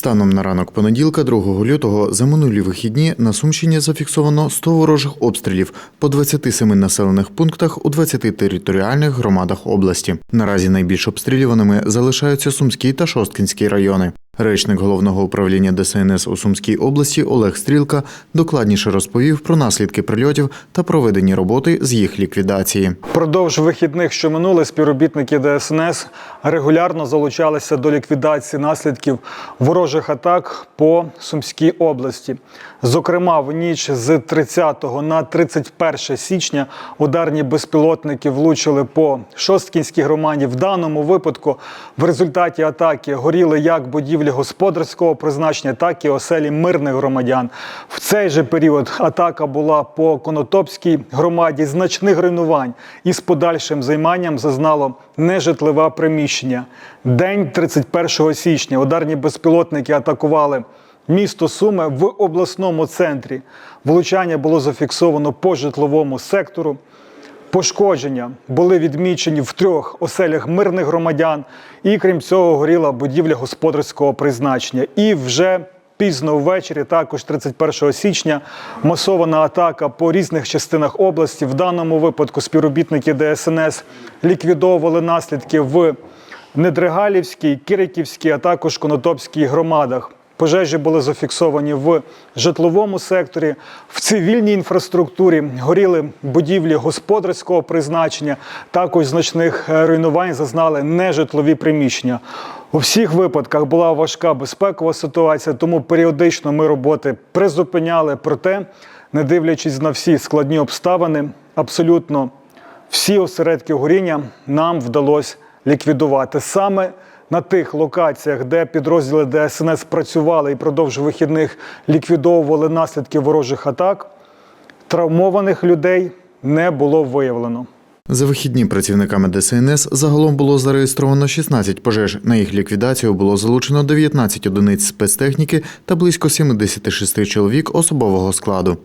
Станом на ранок понеділка, 2 лютого, за минулі вихідні на Сумщині зафіксовано 100 ворожих обстрілів по 27 населених пунктах у 20 територіальних громадах області. Наразі найбільш обстрілюваними залишаються Сумський та Шосткінський райони. Речник головного управління ДСНС у Сумській області Олег Стрілка докладніше розповів про наслідки прильотів та проведені роботи з їх ліквідації. Продовж вихідних, що минули, співробітники ДСНС регулярно залучалися до ліквідації наслідків ворожих атак по Сумській області. Зокрема, в ніч з 30 на 31 січня ударні безпілотники влучили по Шосткінській громаді. В даному випадку в результаті атаки горіли як будівлі господарського призначення, так і оселі мирних громадян. В цей же період атака була по Конотопській громаді значних руйнувань і з подальшим займанням зазнало нежитлове приміщення. День 31 січня ударні безпілотники атакували місто Суми в обласному центрі. Влучання було зафіксовано по житловому сектору. Пошкодження були відмічені в трьох оселях мирних громадян, і крім цього горіла будівля господарського призначення. І вже пізно ввечері, також 31 січня, масована атака по різних частинах області. В даному випадку співробітники ДСНС ліквідовували наслідки в Недригалівській, Кириківській, а також Конотопській громадах. Пожежі були зафіксовані в житловому секторі, в цивільній інфраструктурі, горіли будівлі господарського призначення. Також значних е, руйнувань зазнали нежитлові приміщення. У всіх випадках була важка безпекова ситуація, тому періодично ми роботи призупиняли. Проте, не дивлячись на всі складні обставини, абсолютно всі осередки горіння нам вдалося ліквідувати саме на тих локаціях, де підрозділи ДСНС працювали і продовж вихідних ліквідовували наслідки ворожих атак. Травмованих людей не було виявлено. За вихідні працівниками ДСНС загалом було зареєстровано 16 пожеж. На їх ліквідацію було залучено 19 одиниць спецтехніки та близько 76 чоловік особового складу.